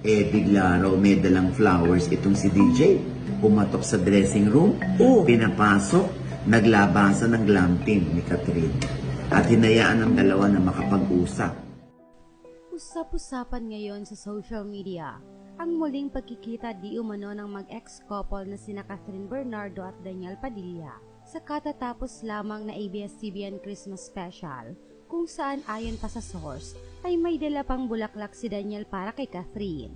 Eh, bigla raw may dalang flowers itong si DJ. Pumatok sa dressing room, Oo. pinapasok, naglabasan ng glam team ni Catherine. At hinayaan ng dalawa na makapag-usap. Usap-usapan ngayon sa social media ang muling pagkikita di umano ng mag-ex couple na sina Catherine Bernardo at Daniel Padilla sa katatapos lamang na ABS-CBN Christmas Special kung saan ayon pa sa source ay may dala pang bulaklak si Daniel para kay Catherine.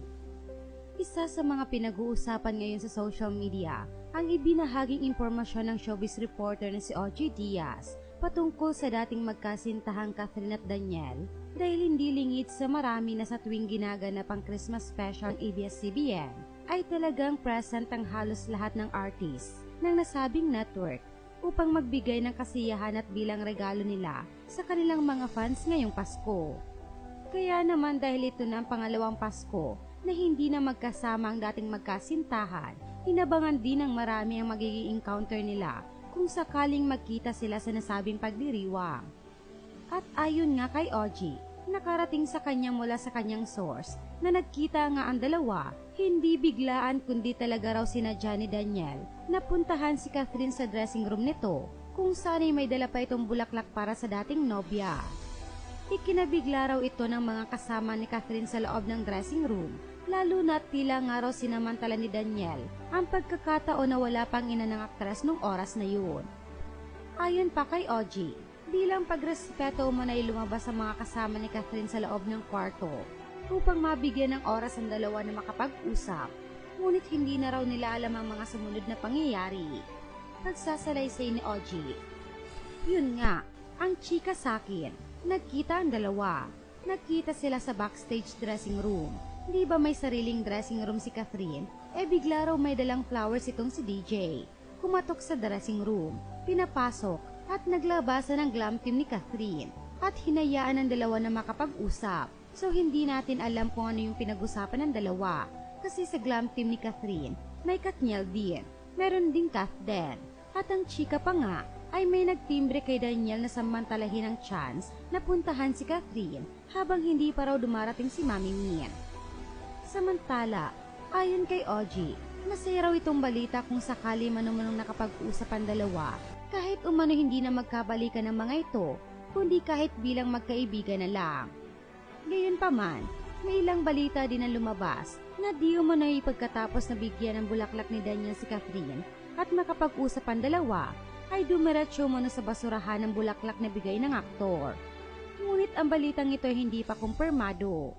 Isa sa mga pinag-uusapan ngayon sa social media ang ibinahaging impormasyon ng showbiz reporter na si OG Diaz patungkol sa dating magkasintahang Catherine at Daniel dahil hindi lingid sa marami na sa tuwing ginaganap ang Christmas special ng ABS-CBN ay talagang present ang halos lahat ng artists ng nasabing network upang magbigay ng kasiyahan at bilang regalo nila sa kanilang mga fans ngayong Pasko. Kaya naman dahil ito na ang pangalawang Pasko na hindi na magkasama ang dating magkasintahan, inabangan din ng marami ang magiging encounter nila kung sakaling magkita sila sa nasabing pagdiriwang. At ayon nga kay OG, nakarating sa kanya mula sa kanyang source na nagkita nga ang dalawa, hindi biglaan kundi talaga raw sina Johnny Daniel napuntahan si Catherine sa dressing room nito kung saan ay may dala pa itong bulaklak para sa dating nobya. Ikinabigla raw ito ng mga kasama ni Catherine sa loob ng dressing room, lalo na tila nga raw sinamantala ni Daniel ang pagkakataon na wala pang ina ng aktres nung oras na yun. Ayon pa kay OG, bilang pagrespeto man ay lumabas sa mga kasama ni Catherine sa loob ng kwarto upang mabigyan ng oras ang dalawa na makapag-usap, ngunit hindi na raw nila alam ang mga sumunod na pangyayari. Nagsasalaysay ni OG, yun nga, ang chika sa akin. Nagkita ang dalawa. Nagkita sila sa backstage dressing room. Di ba may sariling dressing room si Catherine? Eh bigla raw may dalang flowers itong si DJ. Kumatok sa dressing room, pinapasok, at naglabasan ng glam team ni Catherine. At hinayaan ang dalawa na makapag-usap. So hindi natin alam kung ano yung pinag-usapan ng dalawa. Kasi sa glam team ni Catherine, may Katniel din. Meron ding Kath Den. At ang chika pa nga, ay may nagtimbre kay Daniel na samantalahin ang chance na puntahan si Catherine habang hindi pa raw dumarating si Mami Min. Samantala, ayon kay OG, masaya raw itong balita kung sakali manumanong nakapag-usap ang dalawa kahit umano hindi na magkabalikan ng mga ito, kundi kahit bilang magkaibigan na lang. Gayon pa man, may ilang balita din na lumabas na di umano ay pagkatapos na bigyan ng bulaklak ni Daniel si Catherine at makapag-usap ang dalawa, ay dumiretso muna sa basurahan ng bulaklak na bigay ng aktor. Ngunit ang balitang ito ay hindi pa kumpirmado.